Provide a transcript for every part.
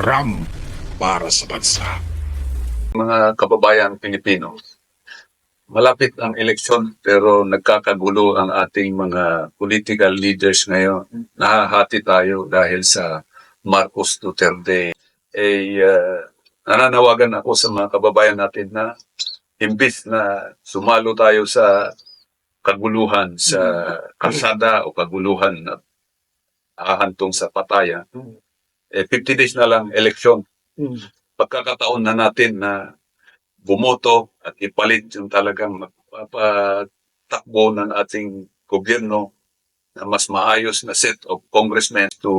RAM para sa bansa. mga kababayan Pilipino. Malapit ang eleksyon pero nagkakagulo ang ating mga political leaders ngayon. Nahahati tayo dahil sa Marcos Duterte. Eh, uh, nananawagan ako sa mga kababayan natin na imbis na sumalo tayo sa kaguluhan sa kalsada o kaguluhan na ahantong sa pataya, eh, 50 days na lang eleksyon. Pagkakataon na natin na bumoto at ipalit yung talagang magpapatakbo ng ating gobyerno na mas maayos na set of congressmen to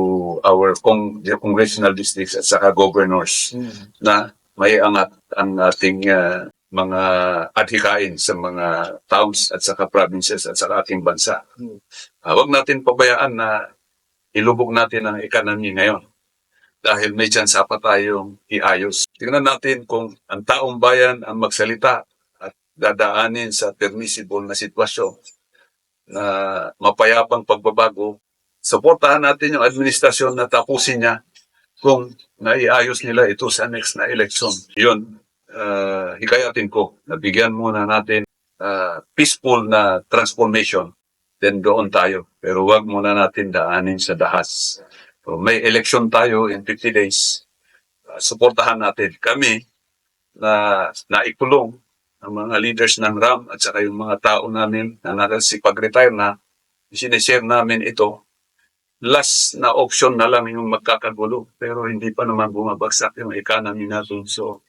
our cong- congressional districts at saka governors na may angat ang ating ah, mga adhikain sa mga towns at saka provinces at saka ating bansa. Ah, Huwag natin pabayaan na ilubog natin ang economy ngayon dahil may chance pa tayong iayos. Tingnan natin kung ang taong bayan ang magsalita at dadaanin sa permissible na sitwasyon na mapayapang pagbabago. Suportahan natin yung administrasyon na tapusin niya kung naiayos nila ito sa next na election. Yun, uh, hikayatin ko, nabigyan muna natin ah, peaceful na transformation then doon tayo. Pero wag muna natin daanin sa dahas. So, may election tayo in 50 days. Uh, suportahan natin. Kami na naikulong ang mga leaders ng RAM at saka yung mga tao namin na nakasipag-retire na, sinishare namin ito. Last na option na lang yung magkakagulo. Pero hindi pa naman bumabagsak yung economy natin. So,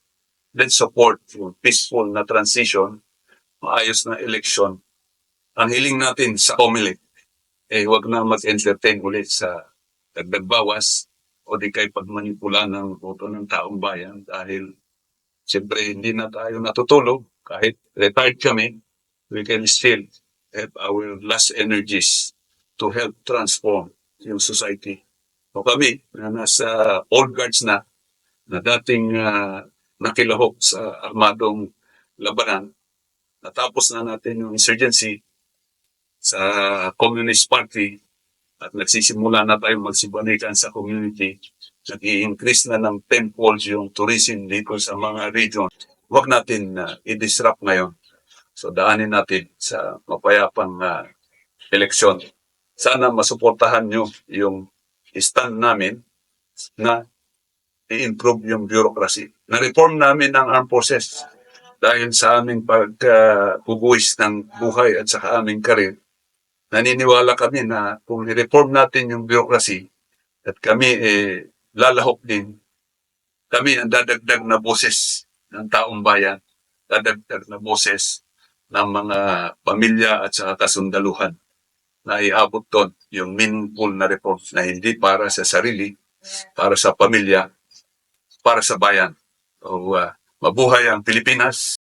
let's support yung peaceful na transition, maayos na election. Ang hiling natin sa COMELEC, eh wag na mag-entertain ulit sa dagdag bawas o di kay pagmanipula ng boto ng taong bayan dahil siyempre hindi na tayo natutulog kahit retired kami we can still have our last energies to help transform yung society. O kami na nasa old guards na na dating ah, nakilahok sa armadong labanan natapos na natin yung insurgency sa Communist Party at nagsisimula na tayo magsibanikan sa community, nag-i-increase na ng tenfolds yung tourism dito sa mga region. Huwag natin na i-disrupt ngayon. So daanin natin sa mapayapang uh, eleksyon. Sana masuportahan nyo yung stand namin na i-improve yung bureaucracy. Na-reform namin ang armed forces dahil sa aming pagbubuwis ng buhay at sa aming karir naniniwala kami na kung i-reform natin yung bureaucracy at kami eh, lalahok din, kami ang dadagdag na boses ng taong bayan, dadagdag na boses ng mga pamilya at sa kasundaluhan na iabot doon yung meaningful na reform na hindi para sa sarili, para sa pamilya, para sa bayan. So, uh, mabuhay ang Pilipinas,